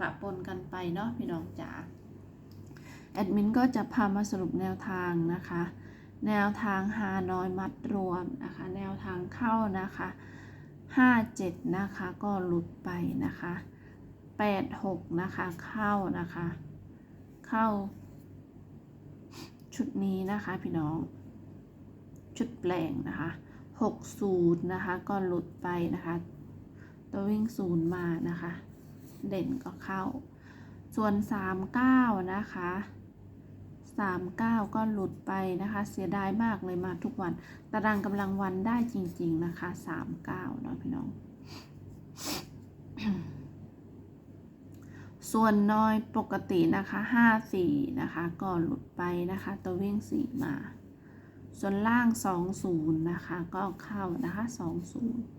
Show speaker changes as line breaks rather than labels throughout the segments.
ปะปนกันไปเนาะพี่น้องจ๋าแอดมินก็จะพามาสรุปแนวทางนะคะ แนวทางหานอยมัดรวมนะคะ แนวทางเข้านะคะ 57 นะคะก็หลุดไปนะคะ 86 นะคะเข้านะคะ เข้า ชุดนี้นะคะพี่น้อง ชุดแปลงนะคะ60 นะคะก็หลุดไปนะคะ ตัววิ่งศูนย์มานะคะ เด่นก็เข้า ส่วน 39 นะคะ 39 ก็หลุดไปนะคะ เสียดายมากเลยมาทุกวัน ตารางกำลังวันได้จริง ๆ นะคะ 39 เนาะพี่น้อง ส่วนน้อยปกตินะคะ 54 นะคะ ก็หลุดไปนะคะ ตัววิ่ง 4 มา ส่วนล่าง 20 นะคะ ก็เข้านะคะ 20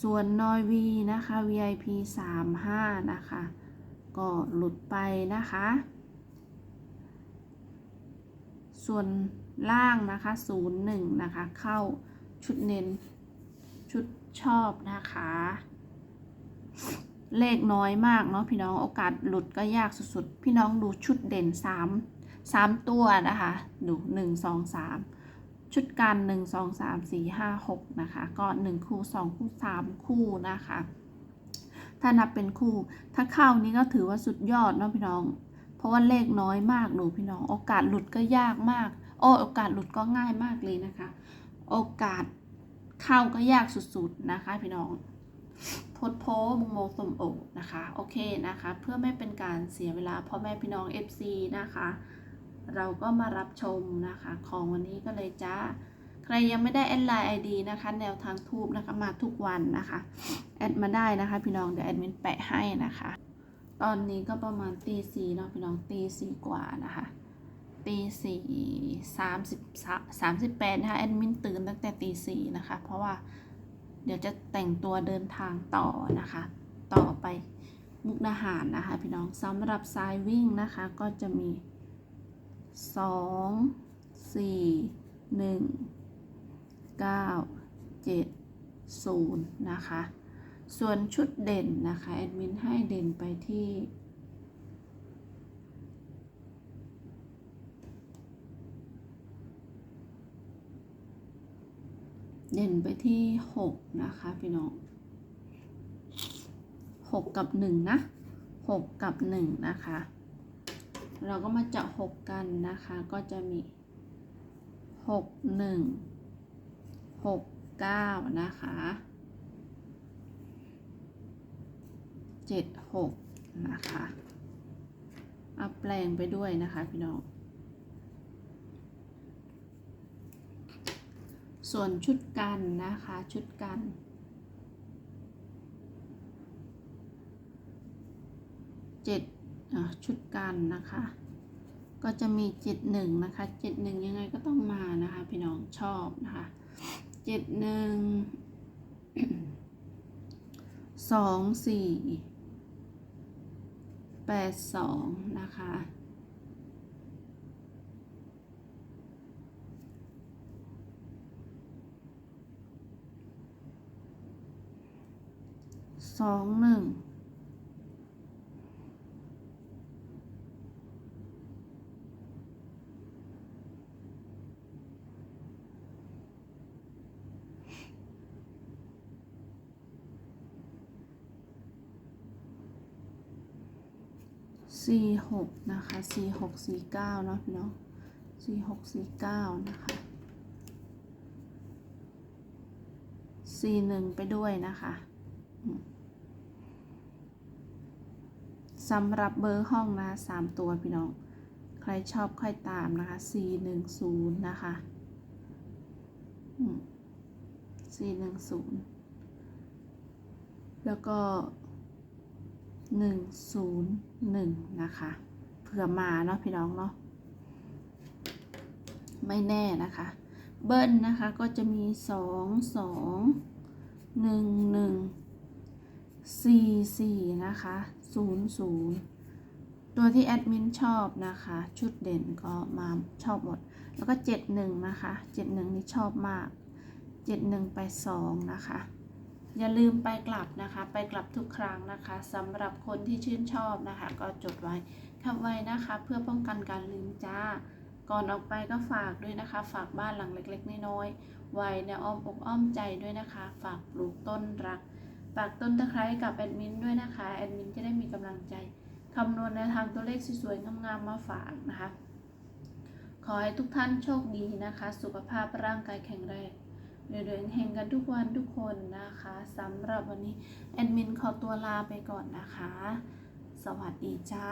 ส่วนนอย V นะคะ VIP 35 นะคะ ก็หลุดไปนะคะ ส่วนล่างนะคะ 01 นะคะ เข้าชุดเน้น ชุดชอบนะคะ เลขน้อยมากเนาะพี่น้องโอกาสหลุดก็ยากสุดๆ พี่น้องดูชุดเด่น 3 3 ตัวนะคะ ดู 1 2 3 ชุดกัน 1 2 3 4 5 6 นะคะ ก็ 1 คู่ 2 คู่ 3 คู่นะคะ ถ้านับเป็นคู่ ถ้าเข้านี้ก็ถือว่าสุดยอดเนาะพี่น้อง เพราะว่าเลขน้อยมากดูพี่น้อง โอกาสหลุดก็ยากมาก โอ้โอกาสหลุดก็ง่ายมากเลยนะคะ โอกาสเข้าก็ยากสุดๆนะคะพี่น้องโพดโพมงโมสมโอนะคะ โอเคนะคะ เพื่อไม่เป็นการเสียเวลาพ่อแม่พี่น้อง FC นะคะ เราก็มารับชมนะคะของวันนี้ก็เลยจ้า ใครยังไม่ได้แอดไลน์ไอดีนะคะ แนวทางทูบนะคะมาทุกวันนะคะ แอดมาได้นะคะ พี่น้องเดี๋ยวแอดมินแปะให้นะคะ ตอนนี้ก็ประมาณตีสี่เนาะพี่น้องตีสี่กว่านะคะตีสี่สามสิบสามสิบแปดนะคะแอดมินตื่นตั้งแต่ตีสี่นะคะ เพราะว่าเดี๋ยวจะแต่งตัวเดินทางต่อนะคะ ต่อไปมุกดาหารนะคะ พี่น้องสำหรับสายวิ่งนะคะก็จะมี สองสี่หนึ่งเก้าเจ็ดศูนย์นะคะ ส่วนชุดเด่นนะคะแอดมินให้เด่นไปที่เด่นไปที่หกนะคะพี่น้องหกกับหนึ่งนะหกกับหนึ่งนะคะ เราก็มาเจาะหกกันนะคะ ก็จะมีหกหนึ่งหกเก้านะคะเจ็ดหกนะคะเอาแปลงไปด้วยนะคะพี่น้อง ส่วนชุดกันนะคะ ชุดกันเจ็ด ชุดกันนะคะ ก็จะมีเจ็ดหนึ่งนะคะเจ็ดหนึ่งยังไงก็ต้องมานะคะ พี่น้องชอบนะคะเจ็ดหนึ่งสองสี่แปดสองนะคะสองหนึ่ง สี่หกนะคะสี่หกสี่เก้าเนาะพี่น้องสี่หกสี่เก้านะคะสี่หนึ่งไปด้วยนะคะสำหรับเบอร์ห้องนะสามตัวพี่น้อง ใครชอบค่อยตามนะคะสี่หนึ่งศูนย์นะคะสี่หนึ่งศูนย์แล้วก็ หนึ่งศูนย์หนึ่งนะคะ เผื่อมาเนาะพี่น้องเนาะ ไม่แน่นะคะ เบิ้ลนะคะก็จะมีสองสองหนึ่งหนึ่งสี่สี่นะคะศูนย์ศูนย์ตัวที่แอดมินชอบนะคะ ชุดเด่นก็มาชอบหมด แล้วก็เจ็ดหนึ่งนะคะเจ็ดหนึ่งนี่ชอบมากเจ็ดหนึ่งไปสองนะคะ อย่าลืมไปกลับนะคะ ไปกลับทุกครั้งนะคะสำหรับคนที่ชื่นชอบนะคะ ก็จดไว้ทำไว้นะคะ เพื่อป้องกันการลืมจ้า ก่อนออกไปก็ฝากด้วยนะคะ ฝากบ้านหลังเล็ก ๆน้อยๆไว้ในอ้อมอกอ้อมใจด้วยนะคะ ฝากปลูกต้นรักฝากต้นตะไคร้กับแอดมินด้วยนะคะแอดมินจะได้มีกำลังใจคำนวณในวทางตัวเลขสวยๆงามๆมาฝากนะคะ ขอให้ทุกท่านโชคดีนะคะ สุขภาพร่างกายแข็งแรง เดือนๆเฮงกันทุกวันทุกคนนะคะสำหรับวันนี้แอดมินขอตัวลาไปก่อนนะคะ สวัสดีจ้า